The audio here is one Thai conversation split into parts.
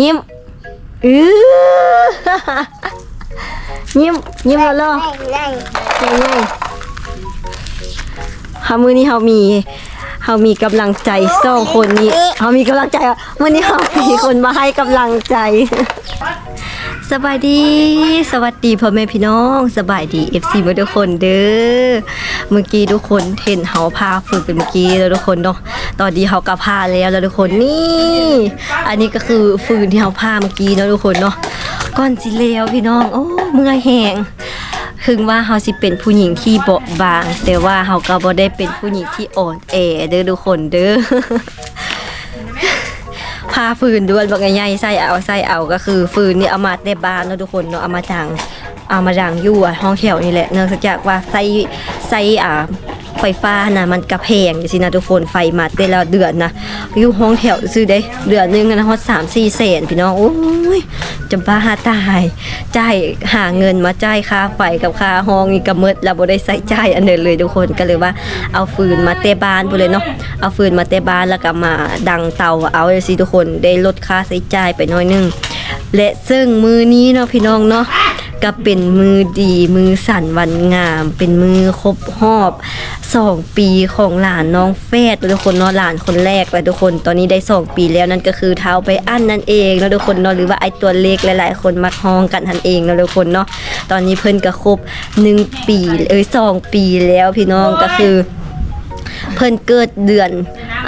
ยิ้มอือยิ้มยิ้มแล้วเหรอนั่งยังไงเฮามือนี้เฮามีเฮามีกำลังใจสองคนนี้เฮามีกำลังใจอะมื้อนี้เฮามีคนมาให้กำลังใจ สบายดี สวัสดีพ่อแม่พี่น้อง สบายดี FC มาทุกคนเด้อ เมื่อกี้ทุกคนเห็นเฮาพาฝึกเป็นเมื่อกี้แล้วทุกคนเนาะ ตอนนี้เฮาก็พาแล้วแล้วทุกคนนี่ อันนี้ก็คือฟืนที่เฮาพาเมื่อกี้เนาะทุกคนเนาะก่อนสิแล้วพี่น้อง โอ้เมื่อยแหงถึงว่าเฮาสิเป็นผู้หญิงที่เบาบาง แต่ว่าเฮาก็บ่ได้เป็นผู้หญิงที่อ่อนแอเด้อทุกคนเด้อาฟืนด้วยบอกง่ายๆใส่เอาใส่เอาก็คือ ฟืนนี่เอามาแต่บ้านเนาะทุกคนเนาะเอามาจังเอามาจังอยู่ห้องแถวนี่แหละเนื่องจากว่าใส่ใส่อ่า ไฟฟ้านะมันกระเพงสินะทุกคนไฟมาแต่ละเดือนนะอยู่ห้องแถวซื้อได้เดือนนึงนะฮอดสามสี่แสนพี่น้องโอ้ยจำบ้าหาตายจ่ายหาเงินมาจ่ายค่าไฟกับค่าห้องนี่ก็หมดแล้วบ่ได้ใส่จ่ายอันเดินเลยทุกคนก็เลยว่าเอาฟืนมาเตะบ้านไปเลยเนาะเอาฟืนมาเตะบ้านแล้วก็มาดังเตาเอาเลยสิทุกคนได้ลดค่าใช้จ่ายไปน้อยนึงและซึ่งมือนี้เนาะพี่น้องเนาะ ก็เป็นมือดีมือสั่นวันงาม เป็นมือครบรอบสองปีของหลานน้องแฟดทุกคนเนาะหลานคนแรกเลยทุกคนตอนนี้ได้สองปีแล้วนั่นก็คือเท้าไปอั้นนั่นเองเนาะทุกคนเนาะหรือว่าไอตัวเล็กหลาย ๆ คนมักฮ้องกันทันเองเนาะทุกคนเนาะตอนนี้เพิ่นก็ครบหนึ่งปีเอ้ยสองปีแล้วพี่น้องก็คือ เพิ่นเกิดเดือน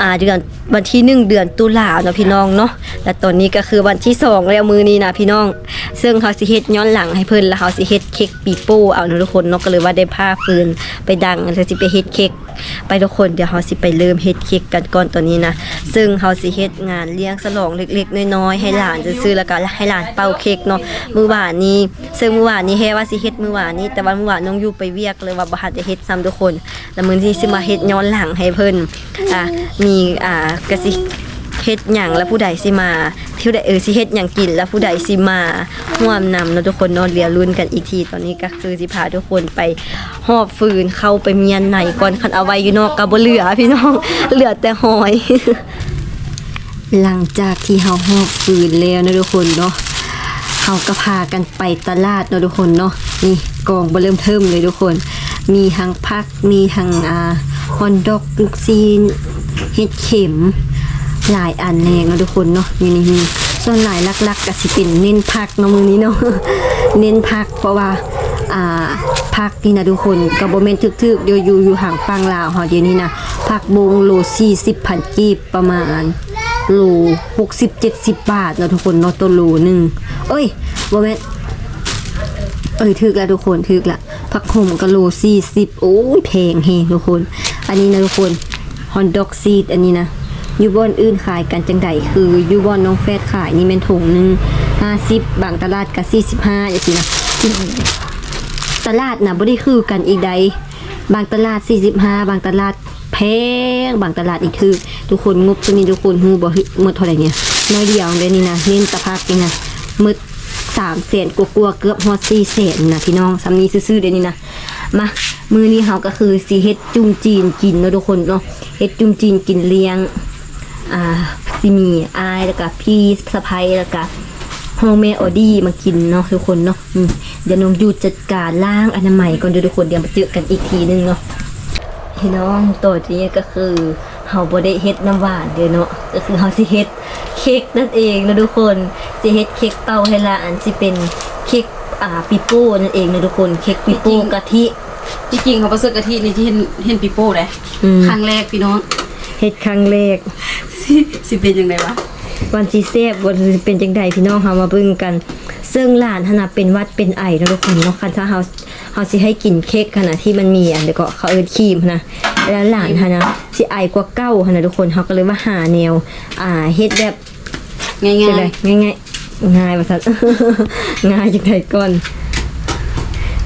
อ่าเดือนวันที่หนึ่งเดือนตุลาเนาะพี่น้องเนาะและตอนนี้ก็คือวันที่สองแล้วมือนี้นะพี่น้อง ซึ่งเขาสิเฮ็ดย้อนหลังให้เพิ่นแล้วเขาสิเฮ็ดเค้กปีโป้เอาเนาะทุกคนเนาะก็เลยว่าได้ผ้าฟืนไปดังแล้วสิไปเฮ็ดเค้ก ไปทุกคนเดี๋ยวเขาสิไปเริ่มเฮ็ดเค้กกันก่อนตอนนี้นะ ซึ่งเขาสิเฮ็ดงานเลี้ยงสลองเล็กๆ น้อยๆให้หลานจะซื้อๆแล้วก็ให้หลานเป่าเค้กเนาะมื้อวานนี้ ซึ่งมื้อวานนี้เฮว่าสิเฮ็ดมื้อวานนี้แต่ว่ามื้อวานน้องอยู่ไปเวียกเลยว่าบ่ทันจะเฮ็ดซ้ำทุกคน แล้วมื้อนี้สิมาเฮ็ดย้อนหลังให้เพิ่นอะมีอ่ากะสิ เฮ็ดหยังแล้วผู้ใดสิมาผู้ใดเออสิเฮ็ดหยังกินแล้วผู้ใดสิมาร่วมนำเนาะทุกคนเนอนเรียนรุ่นกันอีกทีตอนนี้ก็คือสิพาทุกคนไปหอบฟืนเข้าไปเมียนไหนก่อนคันเอาไว้อยู่นอกก็บ่เหลือพี่น้องเหลือแต่หอย หลังจากที่เฮาหอบฟืนแล้วนะทุกคนเนาะเขาก็พากันไปตลาดเนาะทุกคนเนาะนี่กองเบเริ่มเทิมเลยทุกคน มีทั้งพักมีทั้งอ่าฮอนดอกลูกซีนเห็ดเข็ม หลายอันแรงเนาะทุกคนเนาะอยู่นี่มีส่วนหลายลักๆก็สิเป็นเน้นพักเนาะมือนี้เนาะเน้นพักเพราะว่าอ่าพักนี่นะทุกคนก็บ่แม่นทึกๆเดี๋ยวอยู่อยู่ห่างฟังลาวเฮาเดี๋ยวนี้นะพักบงโล40พันกีบประมาณโลหกสิบเจ็ดสิบบาทเนาะทุกคนเนาะตัวโลหนึ่งเอ้ยบ่แม่นเอ้ยถึกแล้วทุกคนถึกละผักขมกะโลสี่สิบโอ้ยแพงเฮทุกคน อันนี้นะทุกคนฮอนดอกซีดอันนี้นะ อยูบอนอื่นขายกันจังใดคืออยูบอนน้องแฟดขายนี่แม่นถุงหนึ่งห้าสิบบางตลาดก็สี่สิบห้าอย่างนี้นะตลาดนะบ่ได้คือกันอีกใด บางตลาด45บห้าบางตลาดแพงบางตลาดอีกคือทุกคนงบตัวนี้ทุกคนฮู้บ่หมดเท่าไหร่เนี่ยน้อยเดียวเด้นี่นะเน้นตะพักนี่นะมึด3แสนกว่าๆเกือบฮอด4แสนนะพี่น้องซำนี้ซื่อๆเด้นี่นะมามือนี้เฮาก็คือสิเฮ็ดจุ่มจีนกินเนาะทุกคนเนาะเฮ็ดจุ่มจีนกินเลี้ยง อ่าสิมีอายแล้วก็พี่สะพ้ายแล้วก็พ่อแม่ออดี้มากินเนาะทุกคนเนาะอืมเดี๋ยวน้องยูจัดการล้างอนามัยก่อนเดี๋ยวทุกคนเดี๋ยวมาเจอกันอีกทีนึงเนาะพี่น้องตัวนี้ก็คือเฮาบ่ได้เฮ็ดน้ำหวานเด้อเนาะก็คือเฮาสิเฮ็ดเค้กนั่นเองนะทุกคนสิเฮ็ดเค้กเป่าให้หลานสิเป็นเค้กอ่าปิโป้นั่นเองนะทุกคนเค้กปิโป้กะทิที่จริงเขาประเสริฐกะทินี่ที่เห็นเห็นปีโป้เลยอืมครั้งแรกพี่น้องเฮ็ดครั้งแรก สิสิเป็นยังไงวะวันที่เซฟวันที่เป็นจังใดพี่น้องเฮามาเบิ่งกัน ซึ่งหลานขนาดเป็นหวัดเป็นไอนะทุกคนเนาะคันถ้าเฮาเฮาสิให้กินเค้กขนาดที่มันมีอันเดี๋ยวก็เขาเอิ้นครีมนะแล้วหลานฮะนะสิไอกว่าเก้าหั่นนะทุกคนเฮาก็เลยว่าหาแนว อ่าเฮ็ดแบบง่ายจังไดง่ายๆง่ายว่าซั่นง่ายจังไดก่อน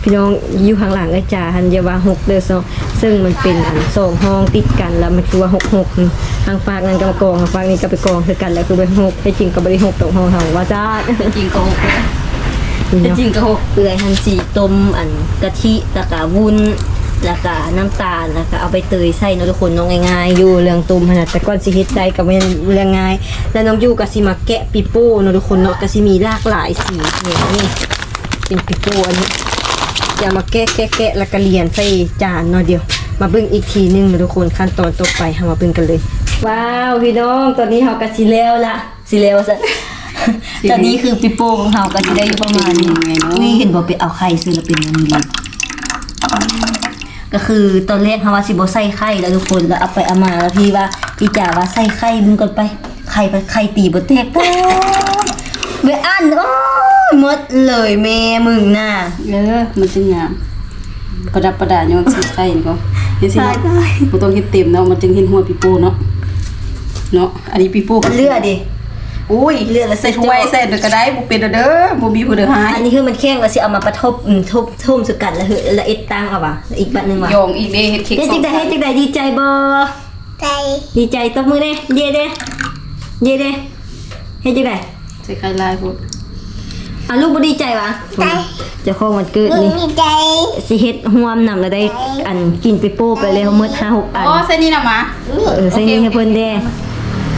พี่น้องอยู่ข้างหลังก็จ่าหันอยาว่าหกเด้อซอซึ่งมันเป็นอันสองห้องติดกันแล้วมันคือว่าหกหกนี่ทางฝากนั้นก็มากองทางฝากนี้ก็ไปกองคือกันแล้วคือไปหกแต่จริงก็บ่ได้หกตรงห้องเฮาว่าจ้าๆแต่จริงก็หกเลยนี่แต่เนาะจริงก็หกเปื่อยหันสีต้มอันกะทิตะกะวุ้นแล้วก็น้ำตาลแล้วก็เอาไปเตยใส่เนาะทุกคนเน้องง่ายๆอยู่เรื่องตุ่มขนาดแต่ก่อนสิเฮ็ดใจก็เป็นเรื่องง่าย แล้วน้องยูก็สิมาแกะปิโป้เนาะทุกคนเนาะก็สิมีหลากหลายสีเนี่ยนี่เป็นปิโป้อันนี้ จะมาแกะแกะแกะแล้วก็เรียนใส่จานเนาะเดียว มาเบิ่งอีกทีหนึงเนาะทุกคนขั้นตอนต่อไปเฮามาเบิ่งกันเลย ว้าวพี่น้องตอนนี้เฮาก็สิแล้วละสิแล้วซะตอนนี้คือปิโป้ของเฮาก็สิได้อยู่ประมาณนี้นี่เห็นบ่ไปเอาไข่ซื้อแล้วเป็นมันดีก็คือตอนแรกเขาว่าสิบใส่ไข่แล้วทุกคนแล้วเอาไปเอามาแล้วพี่ว่าพี่จ๋าว่าใส่ไข่มึงก่อนไปไข่ไปไข่ตีบนแตกปุ๊บเวอันโอ้ย หมดเลยแม่มึงน่ะเออมันจึงงามประดับประดาย้อนสีไข่นี่ก็เห็นสิตายเนาะตายบ่ต้องเฮ็ดเต็มเนาะมันจึงเห็นหัวปีโป้เนาะเนาะอันนี้ปีโป้เลือดดิอุ้ยเลือดละใส่ถ้วยใส่เด้อก็ได้บ่เป็นเด้อบ่มีผู้เด้อหายอันนี้คือมันแข้งว่าสิเอามาประทบอืมทุบทุ่มสกัดแล้วเหอะแล้วเอ็ดตังเอาวะอีกบัดหนึงวะยองอีกเด้เฮ็ดเค้กเฮ็ดสอจังงได๋เฮ็ดจังได๋ดีใจบ่ใจดีใจตบมือเด้เย่เด้เย่เด้เฮ็ดจังได๋ใส่ไข่ลายพุ่น อะลูกบ่ดีใจวะเจ้าของวันเกิดมีนี่มีใจสิเฮ็ดห่วมนำแล้วได้อันกินไปโป้ไปแล้วหมดห้าหกอันอ๋อใส่นี่น่ะหมาเออใส่นี่ให้เพิ่นแด้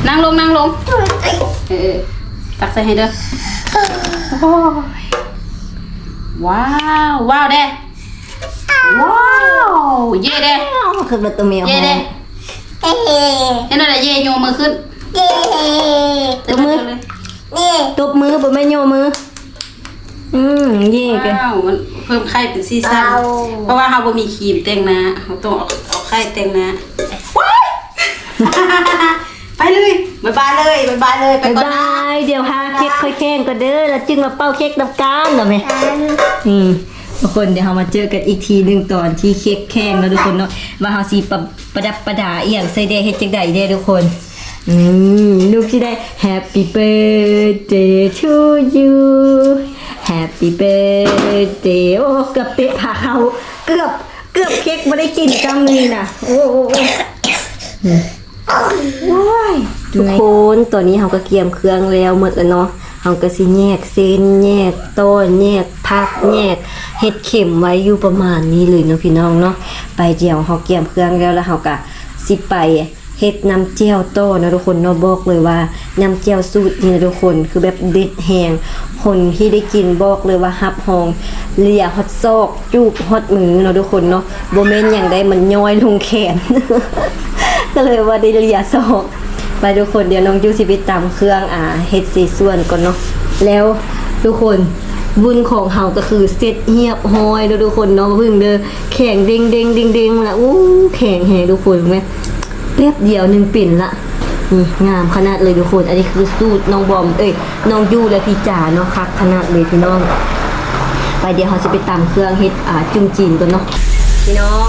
นั่งลงนั่งลงเออๆตักใส่ให้เด้อโอ้ยว้าวว้าวเด้ว้าวเย่เด้คือบัตตัวเมียเย่เด้เอ๊ะเห็นอะไรเย่โยมือขึ้นเอ๊ะตบมือนี่ตบมือบ่แม่นโยมือ อืมเย่แกว้าวมันเพิ่มไข่เป็นซีซั่นเพราะว่าเราบ่มีครีมแต่งหน้าเราต้องเอาเอาไข่แต่งหน้าว้ายไปเลยบ๊ายบายเลยบ๊ายบายเลยไปบ๊ายก่อนนะบายเดี๋ยวหาเค้กค่อยแข้งก็เด้อแล้วจึงมาเป้าเค้กนํกันเนาะแม่ฉันนี่ทุกคนเดี๋ยวเรามาเจอกันอีกทีหนึงตอนที่เค้กแข้งแล้วทุกคนเนาะว่าเฮาสิประประดับประดาอีหยังใส่แด้เฮ็ดจังได๋เด้ทุกคน อืมลูกที่ได้ Happy birthday to you Happy birthday โอ้เกือบเตะขาเขาเกือบเกือบเค้กไม่ได้กินกำนี้นะโอ้โอ้โอ้ว้ายทุกคนตัวนี้เขาก็เกี่ยมเครื่องแล้วหมดแล้วเนาะเขาก็สิแยกเส้นแยกต้นแยกผักแยกเห็ดเข็มไว้อยู่ประมาณนี้เลยเนาะพี่น้องเนาะไปเดียวเขาเกี่ยมเครื่องแล้วแล้วเขาก็สิไป เฮ็ดน้ำเจียวโตนะทุกคนเนาะบอกเลยว่าน้ำเจียวสูตรนี่นะทุกคนคือแบบเด็ดแหงคนที่ได้กินบอกเลยว่าฮับหองเลียฮอตซอกจูบฮอตมือเนาะทุกคนเนาะโบ่แม่นอย่างใดมันย้อยลงแขน ก็เลยว่าได้เลียซอกไปทุกคนเดี๋ยวน้องจูสิไปตำเครื่องอ่าเฮ็ดสีส่วนก่อนเนาะแล้วทุกคนบุญของเฮาก็คือเสร็จเหียบห้อยทุกคนเนาะเพิ่งเด้อแข็งเด้งเด้งเด้งเด้งละอู้แข็งแฮงทุกคนแม่ แป๊บเดียวหนึ่งปิ่นละนี่งามขนาดเลยทุกคน อันนี้คือสูตรน้องบอมเอ้ยน้องยูและพี่จ๋าเนาะคักขนาดเลยพี่น้อง ไปเดี๋ยวเขาจะไปตำเครื่องเฮ็ดอ่าจุ่มจีนกันเนาะพี่น้อง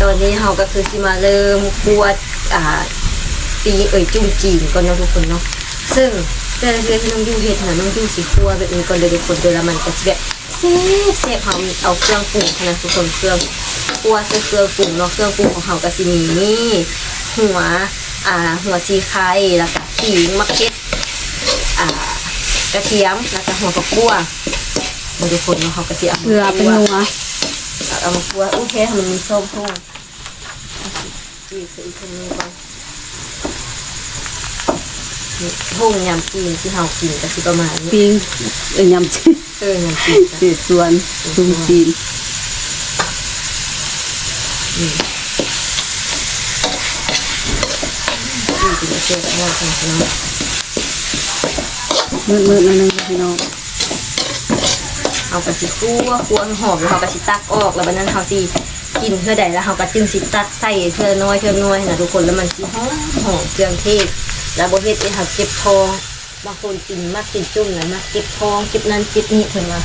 ตอนนี้เขาก็คือสิมาเริ่มกวดอ่าตีเอ้ยจุ่มจีนก่อนเนาะทุกคนเนาะซึ่งแต่ละเดือนที่น้องยูเฮ็ดนะน้องยูสิคั่วแบบนี้ก่อนเลยทุกคนเดี๋ยละมันก็สิแบบเซฟเซฟเขาเอาเครื่องปรุงขนาดทุกคนเครื่องคั่วใส่เครื่องปรุงเนาะเครื่องปรุงของเขาก็สิมีนี่ หัวอ่าหัวซีไข่แล้วก็ขิงมะเขืออ่ากระเทียมแล้วก็หัวฝักบัวมาทุกคนเนาะเขาก็สิเอาเกลือเป็นนัวเอามาคั่วโอเคให้มันมีส้มทุ่งจีบใส่อีกคนนึงก่อนนี่ทุ่งยำจีนที่เรากินก็สิประมาณนี้ปิ้งเอ้ยยำจีนเออยำจีนจ้ะเศษส่วนซุมจีน จีนกินเชื่อกันว่ากันเนาะมืดๆนิดนึงพี่น้องเอากระสิคั่วคั่วหอมแล้วเรากระสิตักออกแล้วบัดนั้นเขาสิกินเพื่อใดแล้วเขาก็จึงสิตักใส่เพื่อน้อยเพื่อน้อยนะทุกคนแล้วมันสิหอมหอมเครื่องเทศแล้วบ่เฮ็ดให้เขาเจ็บท้องบางคนกินมากกินจุ่มนะมากเจ็บท้องเจ็บนั้นเจ็บนี่เพิ่นว่า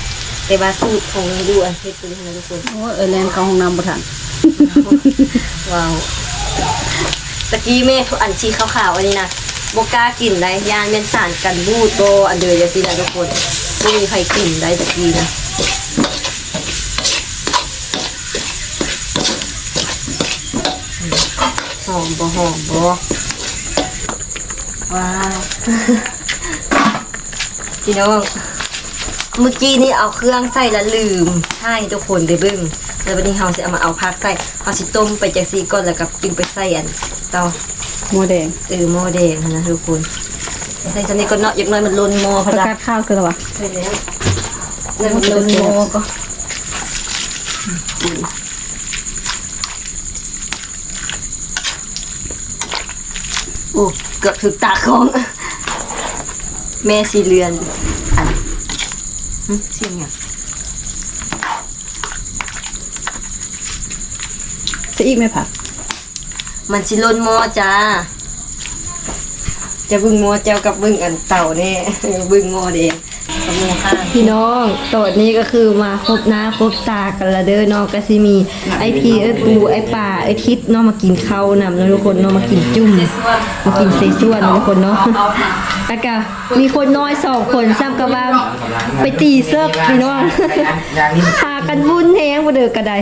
แต่ว่าสูตรของดูอันเฮ็ดตัวนี้นะทุกคนโอ้เออแลนเข้าห้องน้ำบ่ทันว้าว ตะกี้แม่ทุกอันชีขาวๆอันนี้นะบกล้ากินได้ยานเป็นสารกันบูดโตอันเดยจะสินะทุกคนไม่มีใครกินได้ตะกี้นะหอมบ่หอมบ่ว้าวพี่น้องเมื่อกี้นี่เอาเครื่องใส่และลืมให้ทุกคนได้บิ่งแล้ววันนี้เราจะเอามาเอาพักใส่เอาสิต้มไปจากซีก่อนแล้วก็จึงไปใส่อัน เตาหมูแดงเออหม้อแดงนะทุกคนใส่สนิทก็เนาะอย่างน้อยมันล้นหม้อพประอละกาศข้าวคืออะไรวะใช่แล้วแล้วมันล้นหม้อก็โอ้เกือบถึงตาของ แม่สีเรือนอันหึเสียงอย่างซะอีกไหมผัก มันสิล้นหม้อจ้า จะบึงหม้อเจ้ากับบึงอันเต่าเนี่ยบึงหม้อเดงกับหม้อข้าง พี่น้องตอนนี้ก็คือมาครบหน้าครบตากันละเด้อเน้องก็สิมี ไอพีไอปูไอป่าไอทิศเน้องมากินข้าวนำเนาะทุกคนเน้องมากินจุ่ม มากินเซซ่วนเนาะทุกคนเนาะแล้วก็มีคนน้อยสองคนซ้ำกับว่าไปตีเซิร์ฟพี่น้องอย่างนี้พากันวุ่นแฮงบ่เด้อกระได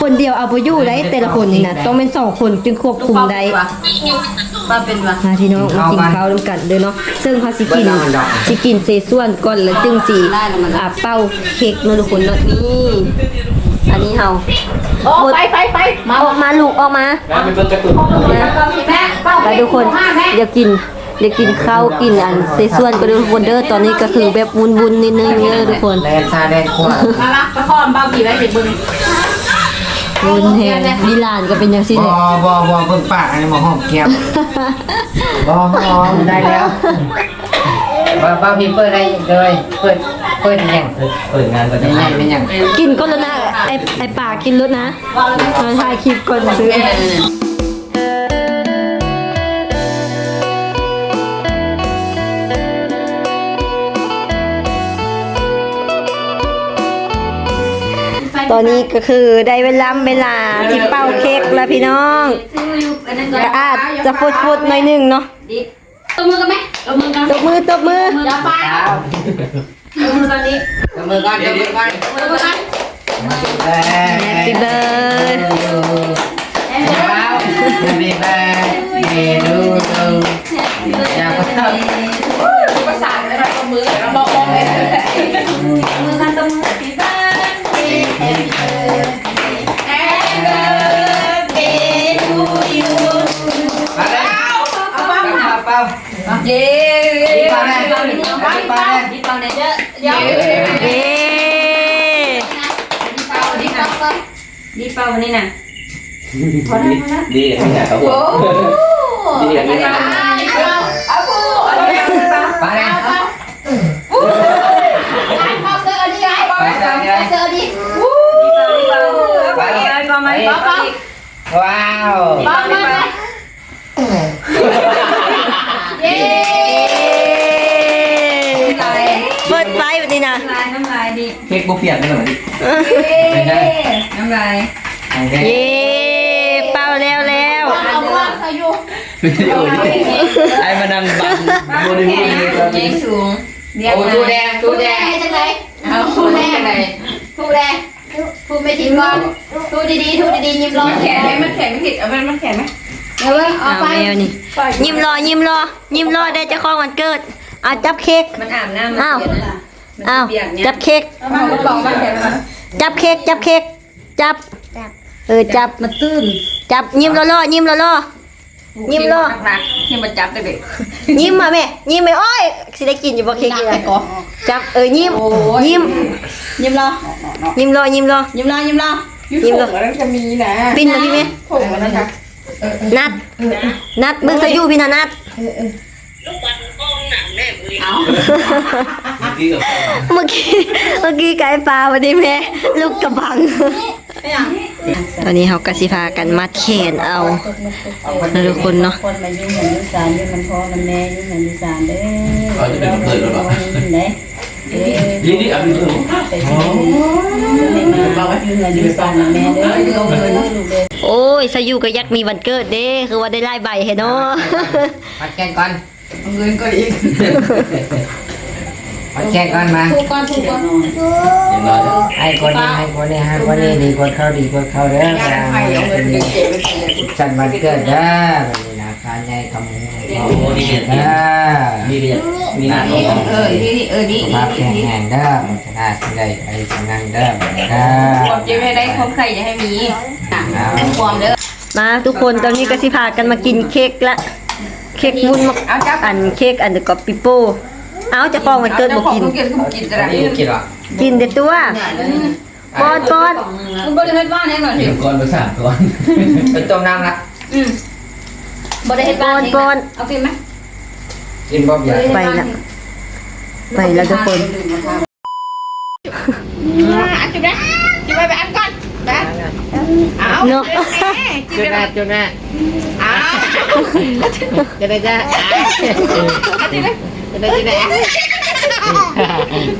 คนเดียวเอาบ่อยู่ได้แต่ละคนนี่นะต้องเป็นสองคนจึงควบคุมได้ป้าเป็นวะมาพี่น้องมากินข้าวด้วยกันเด้อเนาะซึ่งเขาสิกินสิกินเซส่วนก่อนแล้วจึงสิอ่าเป้าเค้กเนาะทุกคนเนาะนี่อันนี้เฮาโอ้ไฟไฟไฟมาออกมาลูกออกมาแล้วเป็นกระตุกแม่เป้าไปทุกคนเดี๋ยวกินเดี๋ยวกินข้าวกินอันเซส่วนก็เด้อทุกคนเด้อตอนนี้ก็คือแบบวุ่นๆนิดนึงเด้อทุกคนแดนซาแดนขวามาละไปคอมเป้ากี่ไว้เด็กบึง วุ่นแฮงดิลานก็เป็นจังซี่บแหอละบอบอเพิ่งปากอันนี้มาหอมเกียบบอบอได้แล้วบ้าบ้าพี่เปิดได้เลยเปิดเปิดยังเปิดงานก็ได้ยังเป็นยัง กินก็แล้วนะไอไอป่ากินรถนะมาถ่ายคลิปก่อนซื้อ ตอนนี้ก็คือได้เวลาเวลาที่เป่าเค้กแล้วพี่น้องก็อาจจะฟุดๆหน่อยหนึงเนาะตบมือกันไหมตบมือกันตบมือตบมืออย่าไปตบมือกันนี้จับมือก่อนจับมือก่อนตบมือกัน Happy birthday ว้าวมีแบมีดูดูอย่าเพิ่งประสานเลยนะตบมือเราบอกบอกเลยมือกันตบมือที่บ้าน ดีเปล่าเนี่ยเยอะเยอะเย้ดีเปล่าดีเปล่าดีเปล่าวันนี้น่ะดีที่ไหนครับผมดีที่ไหนเอาปูเอาปูไปเลยเอาเสื้อดีไงเอาเสื้อดีไปเลยก็ไม่ว้าวบ้ามาเย้เเค้กบุเปียกได้ไหมเป็นไงน้ำลายโอเคเย้เป่าแล้วแล้วเอาว่าใส่อยู่ไอ้มานั่งบังโมเดลนี่เลยตอนนี้สูงเรียกโอ้มาดูแดงดูผู้แดแดงงให้จังเลยเอาผู้แดงผู้แดงผู้ไม่ทิ้งก่อนผู้ดีๆผู้ดีๆยิ้มรอแขนไหมมันแขนไม่ติดเอามันมันแขนไหมเดี๋ยวเว้ยเอาเอาไปแล้วนี่ยิ้มรอยิ้มรอยิ้มรอได้เจะคล้าของวันเกิดเอาจับเค้กมันอาบน้ำอ้าว อ้าวจับเค้กมันบอกว่าแขนมันจับเค้กจับเค้กจับ เออจับมันตื้นจับยิ้มรอรอยิ้มรอรอยิ้มรอนี่มันจับเด็กยิ้มมาแม่ยิ้มไปโอ้ยสิได้กินอยู่บ่เค้กนักนี่ไปนะก่อนจับเออยิ้มยิ้มยิ้มรอยิ้มรอยิ้มรอยิ้มรอยิ้มรอยิ้มรอแล้วจะมีนะปิ้นนะพี่แม่ผมนะคะนัดนัดเบิ่งซะอยู่พี่นะนัด เอาดีกับเมื่อกี้เมื่อกี้ไก่ปลาวันนี้แม่ลูกกระบัง ตอนนี้เขากสิพากันมัดแขนเอานะทุกคนเนาะคนมายุ่งเหมือนยุ่งสารยุ่งมันพ่อมันแม่ยุ่งเหมือนยุ่งสารเด้อเขาจะเป็นคนเคยหรือเปล่าเด้เด้อดีดีเอาไปดูไปที่นี่มายุ่งเหมือนยุ่งสารแม่เด้อลูกเด้อลูกเด้อโอ้ยสายุก็ยักมีวันเกิดเด้ คือว่าได้ไล่ใบเห็นเนาะปัดแกงก่อน เงินก็อีกปัดแกงก่อนมาถูกก่อนถูกก่อนอย่างน้อยให้คนนี้ให้คนนี้ให้คนนี้ดีกว่าเขาดีกว่าเขาเด้อสันวันเกิดเด้อวันนี้นะใครานใหญ่คำมูโอ้โหนี่เด็ดเด้อนี่เด็ดนี่หน้าท้องเออนี่นี่เออนี่สุขภาพแข็งแรงเด้อมันจะน่าสิได้ไปสนั่นเด้อเด้อความเจ็บให้ได้ความไข่อย่าให้มีอะความเด้อมาทุกคนตอนนี้ก็สิพากันมากินเค้กละ เค้กวุ้นมะเอาจับอันเค้กอันเดอร์กอปิโป้เอาจะคล้องมันเกิดบ่กินกินกินจะได้นี่กินหรอกินแต่ตัวปอนปอนคุณบริเฮ็ดบ้านแน่นอนเดี๋ยวก่อนไปสามก่อนเป็นต้มน้ำละอืมบริเฮ็ดปบ้าอนนปอนเอากินไหมกินบ่เบียร์ไปละไปแล้วทุกคนอันจุดนะจุดไปไปอันก่อนไป เอาเนาะจุดแม่จุดแม่เอาจะได้จะจะได้จะได้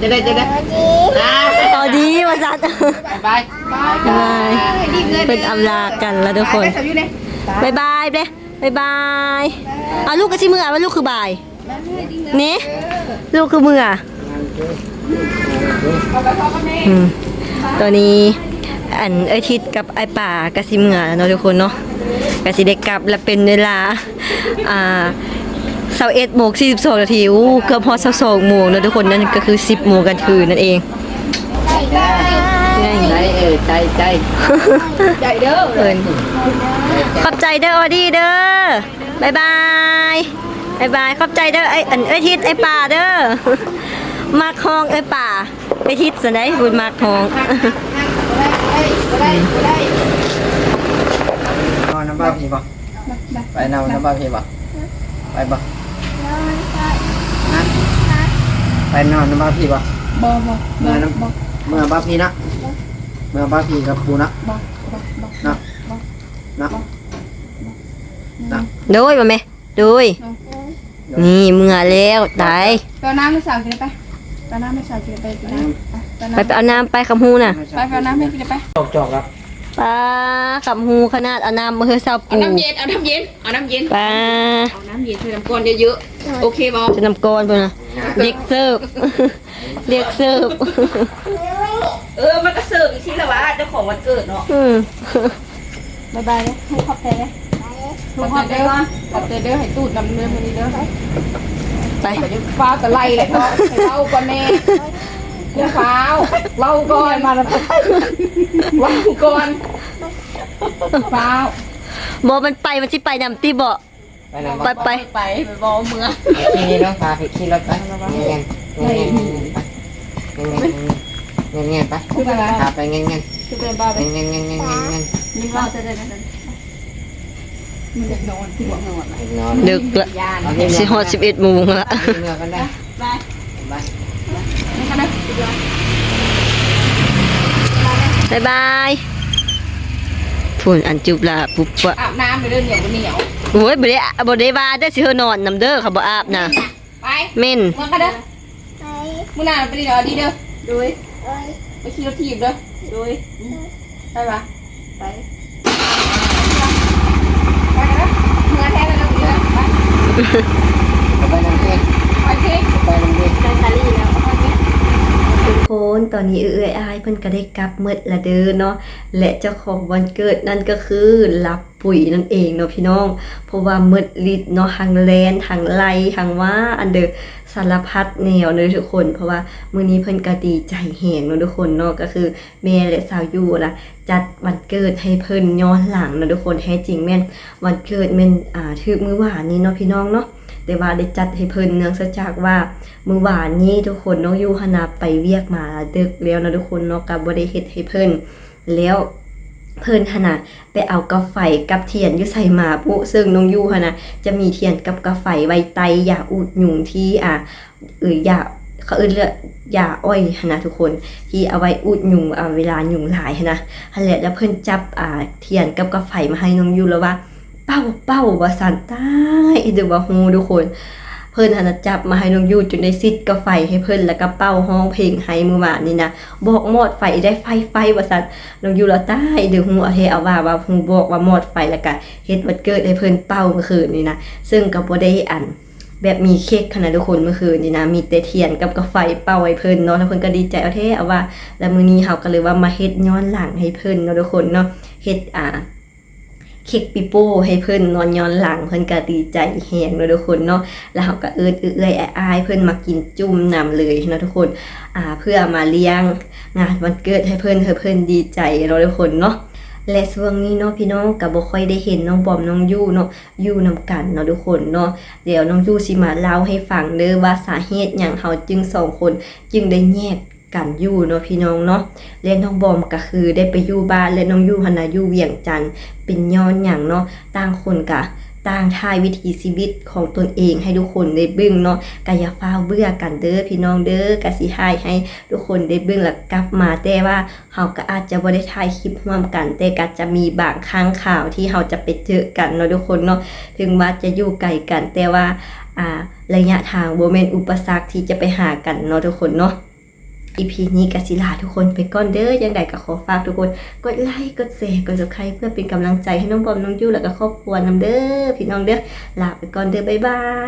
จะได้จะได้ต่อดีว่าจัดบายบายเป็นอำลากันแล้วทุกคนไปสาวอยู่เลยบายบายเด้บายบายเอาลูกกระชิมือว่าลูกคือบายนี่ลูกคือมืออะอืมตัวนี้ อันเอยทิดกับไอป่ากระชิมือเนาะทุกคนเนาะกระชิเด็กกลับและเป็นเวลาอ่าเสาเอ็ดโมงสี่สิบสองนาทีอู้เกือบพอเสาสองโมงเนาะทุกคนนั่นก็คือสิบโมงกันคืนนั่นเองง่ายใจเออใจใจใหญ่เด้อเอินขอบใจเด้อออดี้เด้อบายบายบายบายขอบใจเด้อไออันไอยทิศไอป่าเด้อมาคองไอป่าไอทิศสันได้บุญมาคอง นอนน้ำบ้าพี่บ่ไปนอนน้ำบ้าพี่บ่ไปบ่ไปนอนน้ำบ้าพี่บ่บ่บ่เมื่อน้ำเมื่อบ้าพี่นะเมื่อบ้าพี่กับครูนะนะนะนะโดยบ่แม่โดยนี่เมื่อแล้วตายไปเอาน้ำให้สาวกินไป ไปเอาน้ำให้สาวกินไปกินน้ำไปไปไปเอาน้ำไปคำฮูน่ะไปเอาน้ำให้กินไปจอกจอกครับปลาคำฮูขนาดเอาน้ำมือเศร้าเอาปูน้ำเย็นเอาน้ำเย็นเอาน้ำเย็นปลาเอาน้ำเย็นใส่น้ำก้อนเยอะๆโอเคบ่จะนำก้อนเพิ่นน่ะเด็กเสิร์ฟเด็กเสิร์ฟเออมันก็เสิร์ฟอีกทีละวะเจ้าของวันเกิดเนาะอืมบายบายเลยให้ขอบใจเลยขอบใจเด้อขอบใจเด้อให้ตูดดำเนินวันนี้เด้อ ไปไปจะฟ้าตะไลเลยเนาะให้เล่าก่อนแม่อย่าฟ้าวเล่าก่อนมาแล้วเล่าก่อนฟ้าวบอมันไปมันสิไปนำตีบ่ไปนอนไปบ้าไปไปไปบอเมืองขี่นี่ต้องพาไปขี่รถไปเงี้ยเงี้ยเงี้ยเงี้ยเงี้ยเงี้ยไปคืออะไรพาไปเงี้ยเงี้ยคือเป็นบ้าไปเงี้ยเงี้ยเงี้ยเงี้ยเงี้ยมีว่าจะได้ไหม มันจะนอนที่หัวนอนนอนดึกละยานสิฮอด11โมงละเมื่อกันได้ไปไปนี่ค่ะนะบ๊ายบายฝุ่นอันจุบละปุ๊บวะอาบน้ำไปเรื่องเหนียวเหนียวโอ้ยบ่ได้บ่ได้ว่าเด้อสิเฮานอนนำเด้อเขาบ่อาบนะไปเม่นเมืองกันเด้อมึงน่าไปดีเด้อดีเด้อดูไปขี่รถถีบเด้อดูไปปะไปไปกันนะเมืองแท้เลยนะดีเลยไป ไปนั่งเที่ยไปเค้กไปนั่งเที่ยไปทะเลแล้วไปเคทุกคนตอนนี้เอื้อยอายเพิ่นก็ได้กลับเมดละเด้อเนาะและเจ้าของวันเกิดนั่นก็คือรับปุ๋ยนั่นเองเนาะพี่น้อง เพราะว่าเมดฤทธิ์เนาะทางแลนทางไลทางว่าอันเดอ สารพัดแนวเลยทุกคน เพราะว่ามื้อนี้เพิ่นก็ดีใจแหงเนาะทุกคนเนาะก็คือแม่และสาวยู่ล่ะจัดวันเกิดให้เพิ่นย้อนหลังเนาะทุกคนแท้จริงแม่นวันเกิดแม่นอ่าถึกมื้อวานนี้เนาะพี่น้องเนาะแต่ว่าได้จัดให้เพิ่นเนื่องจากว่ามื้อวานนี้ทุกคนน้องยูหนาไปเวียกมาดึกแล้วเนะทุกคนเนาะก็บ่ได้เฮ็ดให้เพิ่นแล้ว เพิ่นหนนะไปเอากาไฟกับเทียนอยู่ใส่หมาปุซึ่งน้องยูหนนะจะมีเทียนกับกาไฟไว้ไตยาอุดยุงที่อ่าเออยาเขาเอิ้นเรียกยาอ้อยหนะทุกคนที่เอาไว้อุดยุงอ่าเวลายุงหลายหั้นะฮันแหละแล้วเพิ่นจับอ่าเทียนกับกาไฟมาให้น้องยูแล้วว่า เป้าเป้าว่าสันใตายอีเดอว่าฮูทุกคน พิ่นหันจับมาให้น้องยูจนได้ซิดกาไฟให้เพิ่นแล้วก็เป้าห้องเพลงให้มือวานนี้นะบอกหมอดไฟได้ไฟไฟว่าสันน้องยูแล้วตายเดือฮูเอาเทเอาว่าว่าฮูบอกว่าหมอดไฟแล้วก็เฮ็ดวันเกิดให้เพิ่นเป้าเมื่อคืนนี้นะซึ่งก็บ่ได้อันแบบมีเค้กขนาดทุกคนเมื่อคืนนี่นะมีแต่เทียนกับกาไฟเป่าให้เพิ่นเนาะแล้วเพิ่นก็ดีใจเอาเท่เอาว่า แล้วมื้อนี้เฮาก็เลยว่ามาเฮ็ดย้อนหลังให้เพิ่นเนาะทุกคนเนาะเฮ็ดอ่า เค้กปิโป้ให้เพิ่นนอนย้อนหลังเพิ่นก็ดีใจแฮงเนาะทุกคนเนาะแล้วเขาก็เอิ้นเอื้อยอายเพิ่นมากินจุ่มนำเลยเนาะทุกคนอ่าเพื่อมาเลี้ยงงานวันเกิดให้เพิ่นให้เพิ่นดีใจเนาะทุกคนเนาะและช่วงนี้เนาะพี่น้องก็บ่ค่อยได้เห็นน้องบอมน้องยู่เนาะยู่นำกันเนาะทุกคนเนาะเดี๋ยวน้องยู่สิมาเล่าให้ฟังเด้อว่าสาเหตุหยังเฮาจึงสองคนจึงได้แยก กันอยู่เนาะพี่น้องเนาะและน้องบอมก็คือได้ไปอยู่บ้านและน้องยู่หันน่ะอยู่เวียงจันทน์เป็นย้อนอย่างเนาะต่างคนกะต่างทายวิถีชีวิตของตนเองให้ทุกคนได้เบิ่งเนาะกอย่าฟ้าเบื่อกันเด้อพี่น้องเด้อกะสิทายให้ทุกคนได้เบิ่งแล้วกลับมาแต่ว่าเฮาก็อาจจะบ่ได้ถ่ายคลิปร่วมกัน แต่ก็จะมีบางครั้งข่าวที่เฮาจะไปเจอกันเนาะทุกคนเนาะถึงว่าจะอยู่ไกลกันแต่ว่าอ่าระยะทางบ่แม่นอุปสรรคที่จะไปหากันเนาะทุกคนเนาะ EP นี้กสิลาทุกคนไปก่อนเด้อยังไงก็ขอฝากทุกคน กดไลค์กดแชร์กดสับสครเพื่อเป็นกำลังใจให้น้องบอมน้องยู่แล้วก็ครอบครัวนำเด้อพี่น้องเด้อลาไปก่อนเด้อบ๊ายบาย